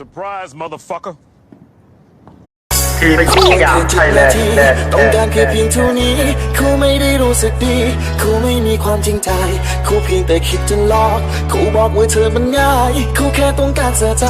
Surprise, motherfucker. คือไปคู่อยากไทยแลนต้องการแค่เพียงเท่านี้เขาไม่ได้รู้สึกดีเขาไม่มีความจริงใจเขาเพียงแต่คิดจะหลอกเขาบอกว่าเธอมันง่ายเขาแค่ต้องการเสียใจ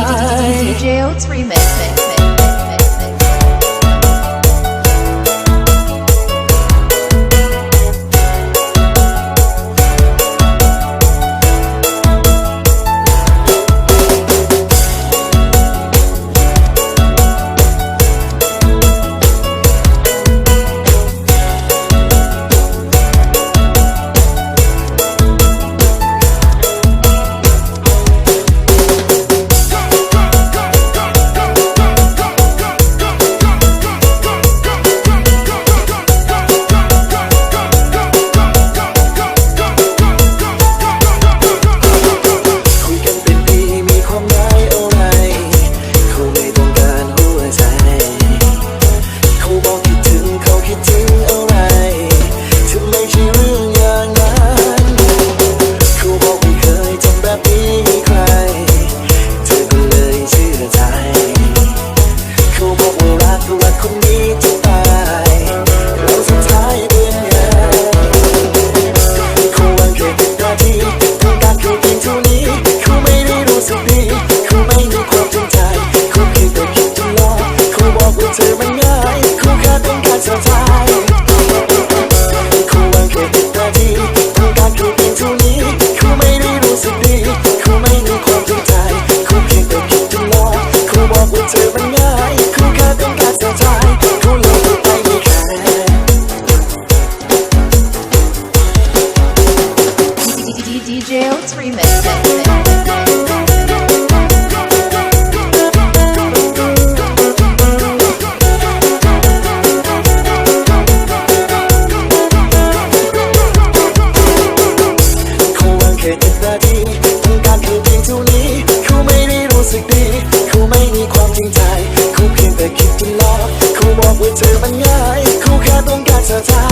DJ Oates remix. time.